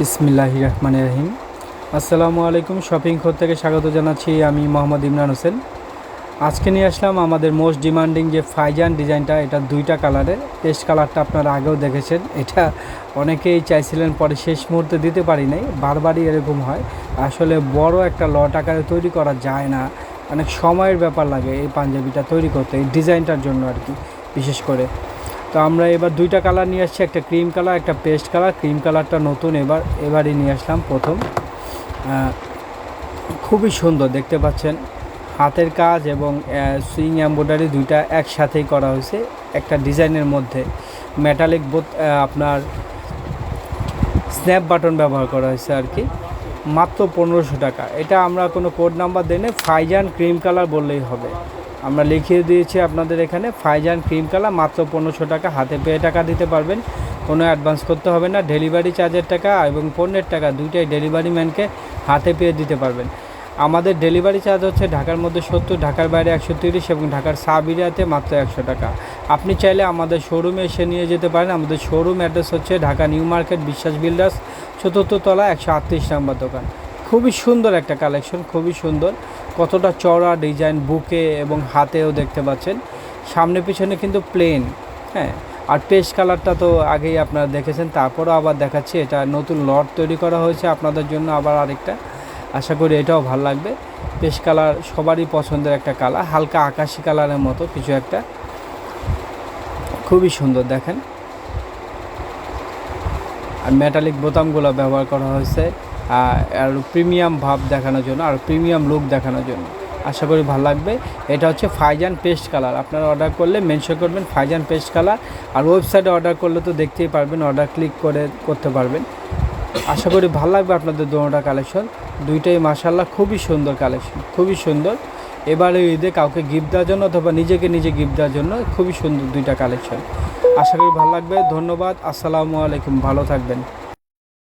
বিসমিল্লাহ রহমান রহিম। আসসালামু আলাইকুম, শপিং খোর থেকে স্বাগত জানাচ্ছি আমি মোহাম্মদ ইমরান হোসেন। আজকে নিয়ে আসলাম আমাদের মোস্ট ডিমান্ডিং যে ফাইজান ডিজাইনটা, এটা দুইটা কালারের। পেস্ট কালারটা আপনারা আগেও দেখেছেন। এটা অনেকেই চাইছিলেন পরে শেষ মুহূর্তে দিতে পারি নাই, বারবারই এরকম হয়। আসলে বড় একটা লট আকারে তৈরি করা যায় না। অনেক সময়ের ব্যাপার লাগে এই পাঞ্জাবিটা তৈরি করতে, এই ডিজাইনটার জন্য আর কি, বিশেষ করে। তো আমরা এবার দুইটা কালার নিয়ে আসছি, একটা ক্রিম কালার একটা পেস্ট কালার ক্রিম কালারটা নতুন, এবার, এবারই নিয়ে আসলাম প্রথম। খুবই সুন্দর, দেখতে পাচ্ছেন। হাতের কাজ এবং সুইং এম্ব্রয়ডারি দুইটা একসাথেই করা হয়েছে, একটা ডিজাইনের মধ্যে। মেটালিক বোথ আপনার স্ন্যাপ বাটন ব্যবহার করা হয়েছে আর কি। মাত্র পনেরোশো টাকা। এটা আমরা কোনো কোড নাম্বার দেনে ফাইজান ক্রিম কালার বললেই হবে। আমরা লিখিয়ে দিয়েছি আপনাদের এখানে, ফাইজান ক্রিম কালার, মাত্র পনেরোশো টাকা। হাতে পেয়ে টাকা দিতে পারবেন। কোনো অ্যাডভান্স করতে হবে না। ডেলিভারি চার্জের টাকা এবং পণ্যের টাকা দুইটাই ডেলিভারি ম্যানকে হাতে পেয়ে দিতে পারবেন। আমাদের ডেলিভারি চার্জ হচ্ছে ঢাকার মধ্যে সত্তর, ঢাকার বাইরে একশো তিরিশ এবং ঢাকার সাব এরিয়াতে মাত্র একশো টাকা। আপনি চাইলে আমাদের শোরুমে এসে নিয়ে যেতে পারেন। আমাদের শোরুম অ্যাড্রেস হচ্ছে Dhaka new market, Biswas builders, চতুর্থ তলা একশো আটত্রিশ নাম্বার দোকান। খুবই সুন্দর একটা কালেকশন খুবই সুন্দর। কতটা চড়া ডিজাইন বুকে এবং হাতেও দেখতে পাচ্ছেন। সামনে পিছনে কিন্তু প্লেন হ্যাঁ? আর পেস্ট কালারটা তো আগেই আপনারা দেখেছেন, তারপরও আবার দেখাচ্ছি, এটা নতুন লট তৈরি করা হয়েছে আপনাদের জন্য আবার আরেকটা। আশা করি এটাও ভালো লাগবে। পেস্ট কালার সবারই পছন্দের একটা কালার হালকা আকাশি কালারের মতো কিছু একটা। খুবই সুন্দর, দেখেন। আর মেটালিক বোতামগুলো ব্যবহার করা হয়েছে। আর প্রিমিয়াম ভাব দেখানোর জন্য আর প্রিমিয়াম লুক দেখানোর জন্য। আশা করি ভালো লাগবে। এটা হচ্ছে ফাইজান পেস্ট কালার আপনারা অর্ডার করলে মেনশন করবেন ফাইজান পেস্ট কালার আর ওয়েবসাইটে অর্ডার করলে তো দেখতেই পারবেন অর্ডার ক্লিক করে করতে পারবেন। আশা করি ভালো লাগবে আপনাদের দোনোটা কালেকশন দুইটাই মাসাল্লাহ খুবই সুন্দর কালেকশন খুবই সুন্দর। এবারে ঈদে কাউকে গিফট দেওয়ার জন্য অথবা নিজেকে নিজে গিফট দেওয়ার জন্য খুবই সুন্দর দুইটা কালেকশন আশা করি ভালো লাগবে। ধন্যবাদ। আসসালামু আলাইকুম। ভালো থাকবেন।